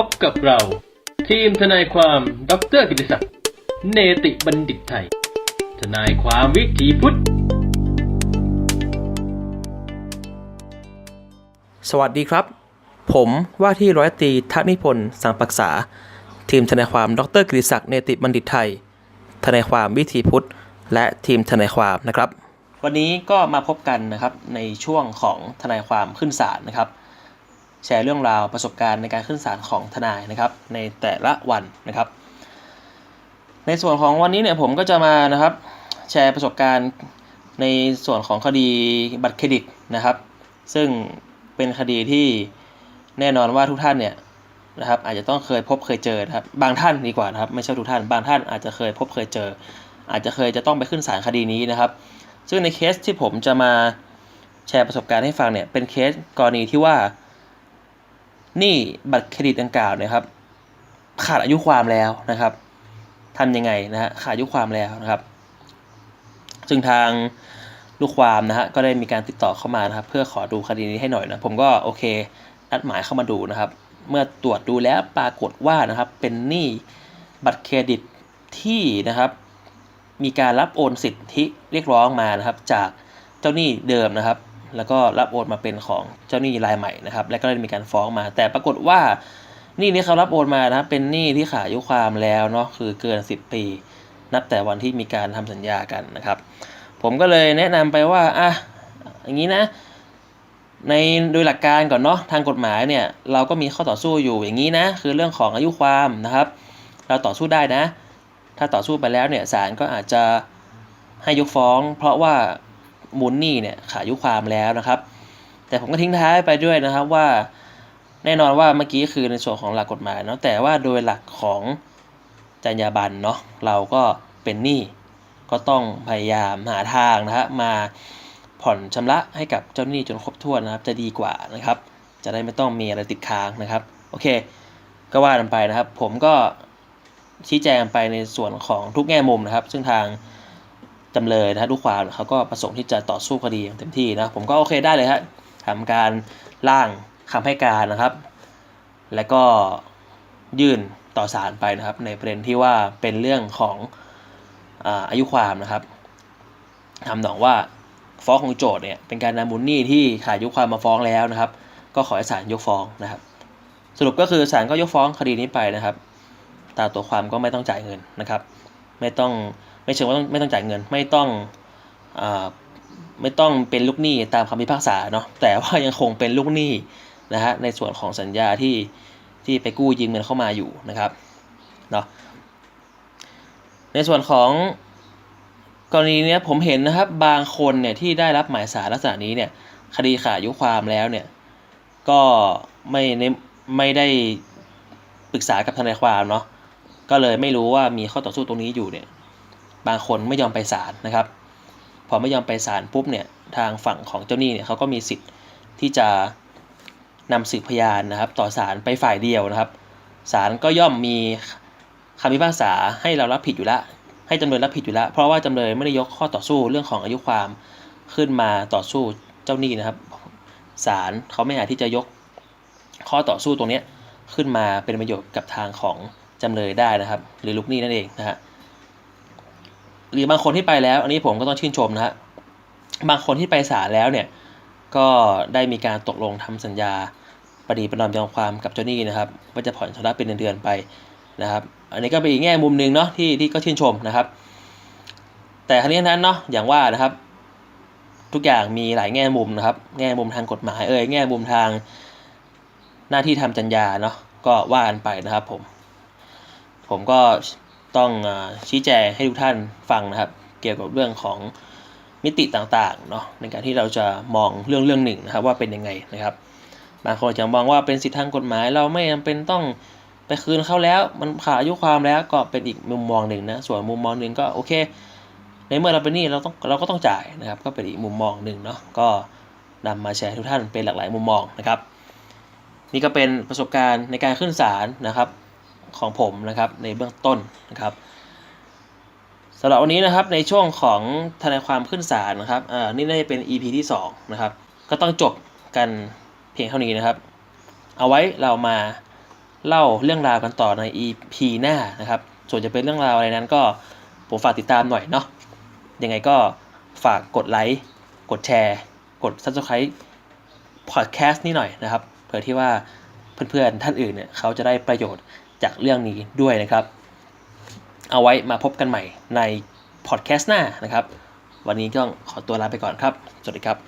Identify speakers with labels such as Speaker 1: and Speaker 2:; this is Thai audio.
Speaker 1: พบกับเรา ทีมทนายความดรกิติศักดิ์เนติบัณฑิตไทย ทนายความวิถีพุทธ
Speaker 2: สวัสดีครับ ผมว่าที่ร้อยตรีทักนิพนธ์สังปรักษา ทีมทนายความดรกฤษศักดิ์เนติบัณฑิตไทย ทนายความวิถีพุทธ และทีมทนายความนะครับ วันนี้ก็มาพบกันนะครับในช่วงของทนายความขึ้นศาลนะครับ แชร์เรื่องราวประสบการณ์ในการขึ้นศาลของทนายนะครับ ในแต่ละวันนะครับ ในส่วนของวันนี้เนี่ยผมก็จะมานะครับ แชร์ประสบการณ์ในส่วนของคดีบัตรเครดิตนะครับ ซึ่งเป็นคดีที่แน่นอนว่าทุกท่านเนี่ยนะครับ อาจจะต้องเคยพบเคยเจอนะครับบางท่านดีกว่านะครับ ไม่ใช่ทุกท่าน บางท่านอาจจะเคยพบเคยเจอ อาจจะเคยจะต้องไปขึ้นศาลคดีนี้นะครับ ซึ่งในเคสที่ผมจะมาแชร์ประสบการณ์ให้ฟังเนี่ยเป็นเคสกรณีที่ว่า นี่บัตรเครดิตดังกล่าวนะครับ ขาดอายุความแล้วนะครับทำยังไงนะฮะขาดอายุความแล้วนะครับ ซึ่งทางลูกความนะฮะก็ได้มีการติดต่อเข้ามานะครับ เพื่อขอดูคดีนี้ให้หน่อยนะผมก็โอเคนัดหมายเข้ามาดูนะครับ เมื่อตรวจดูแล้วปรากฏว่านะครับ เป็นหนี้บัตรเครดิตที่นะครับ มีการรับโอนสิทธิเรียกร้องมานะครับ จากเจ้าหนี้เดิมนะครับ แล้วก็รับโอนมาเป็นของเจ้าหนี้รายใหม่นะครับและก็ได้มีการฟ้องมา แต่ปรากฏว่าหนี้นี้เขารับโอนมานะเป็นหนี้ที่ขาดอายุความแล้วเนาะคือเกิน 10 ปี นับแต่วันที่มีการทำสัญญากันนะครับ ผมก็เลยแนะนำไปว่าอะอย่างนี้นะในโดยหลักการก่อนเนาะทางกฎหมายเนี่ยเราก็มีข้อต่อสู้อยู่อย่างนี้นะ คือเรื่องของอายุความนะครับ เราต่อสู้ได้นะ ถ้าต่อสู้ไปแล้วเนี่ยศาลก็อาจจะให้ยกฟ้อง เพราะว่า มูลนี้เนี่ยขายุความแล้วนะครับ แต่ผมก็ทิ้งท้ายไปด้วยนะครับว่าแน่นอนว่าเมื่อกี้คือในส่วนของหลักกฎหมายเนาะแต่ว่าโดยหลักของจรรยาบรรณเนาะเราก็เป็นหนี้ก็ต้องพยายามหาทางนะฮะมาผ่อนชำระให้กับเจ้าหนี้จนครบถ้วนนะครับ จะดีกว่านะครับ จะได้ไม่ต้องมีอะไรติดค้างนะครับโอเค ก็ว่ากันไปนะครับ ผมก็ชี้แจงไปในส่วนของทุกแง่มุมนะครับ ซึ่งทาง จำเลยนะฮะลูกความเขาก็ประสงค์ที่จะต่อสู้คดีอย่างเต็มที่นะผมก็โอเคได้เลยฮะทำการร่างคำให้การนะครับ และก็ยื่นต่อศาลไปนะครับ ในประเด็นที่ว่าเป็นเรื่องของอายุความนะครับทำหนองว่าฟ้องของโจทย์เนี่ยเป็นการนำมูลหนี้ที่ขาดอายุความมาฟ้องแล้วนะครับ ก็ขอให้ศาลยกฟ้องนะครับ สรุปก็คือศาลก็ยกฟ้องคดีนี้ไปนะครับตาตัวความก็ไม่ต้องจ่ายเงินนะครับ ไม่ต้อง ไม่เชิงว่าต้องไม่ต้องจ่ายเงิน ไม่ต้องอไม่ต้องเป็นลูกหนี้ตามคำพิพากษาเนาะแต่ว่ายังคงเป็นลูกหนี้นะฮะในส่วนของสัญญาที่ที่ไปกู้ยืมเงินเข้ามาอยู่นะครับเนาะในส่วนของกรณีเนี้ยผมเห็นนะครับบางคนเนี่ยที่ได้รับหมายสารลักษณะนี้เนี่ยคดีขาดอายุความแล้วเนี่ยก็ไม่ได้ไม่ได้ปรึกษากับทนายความเนาะก็เลยไม่รู้ว่ามีข้อต่อสู้ตรงนี้อยู่เนี่ย บางคนไม่ยอมไปศาลนะครับ พอไม่ยอมไปศาลปุ๊บเนี่ยทางฝั่งของเจ้าหนี้เนี่ยเขาก็มีสิทธิ์ที่จะนำสืบพยานนะครับ ต่อศาลไปฝ่ายเดียวนะครับศาลก็ย่อมมีคำพิพากษาให้เรารับผิดอยู่ล้วให้จำเลยรับผิดอยู่ล้วเพราะว่าจำเลยไม่ได้ยกข้อต่อสู้เรื่องของอายุความขึ้นมาต่อสู้เจ้าหนี้นะครับศาลเขาไม่อาจที่จะยกข้อต่อสู้ตรงนี้ขึ้นมาเป็นประโยชน์กับทางของจำเลยได้นะครับ หรือลูกหนี้นั่นเองนะฮะ หรือบางคนที่ไปแล้ว อันนี้ผมก็ต้องชื่นชมนะฮะบางคนที่ไปศาลแล้วเนี่ย ก็ได้มีการตกลงทำสัญญาปฏิประนอมยอมความกับเจ้าหนี้นะครับว่าจะผ่อนชำระเป็นเดือนๆไปนะครับ อันนี้ก็เป็นอีกแง่มุมหนึ่งเนาะที่ที่ก็ชื่นชมนะครับ แต่ทั้งนี้นั้นเนาะอย่างว่านะครับ ทุกอย่างมีหลายแง่มุมนะครับ แง่มุมทางกฎหมายเอ่ยแง่มุมทางหน้าที่ทำจัญญาเนาะก็ว่ากันไปนะครับผม ผมก็ ต้องอชี้แจงให้ทุกท่านฟังนะครับ เกี่ยวกับเรื่องของมิติต่างๆเนาะในการที่เราจะมองเรื่องเรื่องหนึ่งนะครับว่าเป็นยังไงนะครับบางคนจะมองว่าเป็นสิทธิทางกฎหมาย เราไม่จำเป็นต้องไปคืนเขาแล้ว มันขาดอายุความแล้วก็เป็นอีกมุมมองหนึ่งนะส่วนมุมมองหนึ่งก็โอเค ในเมื่อเราเป็นหนี้เราต้องเราก็ต้องจ่ายนะครับ ก็เป็นอีกมุมมองหนึ่งเนาะก็นำมาแชร์ทุกท่านเป็นหลากหลายมุมมองนะครับ นี่ก็เป็นประสบการณ์ในการขึ้นศาลนะครับ ของผมนะครับในเบื้องต้นนะครับสำหรับวันนี้นะครับในช่วงของทนายความขึ้นศาลนะครับอ่านี่น่าจะเป็น EP ที่2นะครับก็ต้องจบกันเพียงเท่านี้นะครับ เอาไว้เรามาเล่าเรื่องราวกันต่อใน EP หน้านะครับ ส่วนจะเป็นเรื่องราวอะไรนั้นก็ผมฝากติดตามหน่อยเนาะยังไงก็ฝากกดไลค์กดแชร์ กด Subscribe พอดแคสต์นี้หน่อยนะครับเผื่อที่ว่าเพื่อนๆท่านอื่นเนี่ยเขาจะได้ประโยชน์ จากเรื่องนี้ด้วยนะครับ เอาไว้มาพบกันใหม่ในพอดแคสต์หน้านะครับ วันนี้ก็ขอตัวลาไปก่อนครับ สวัสดีครับ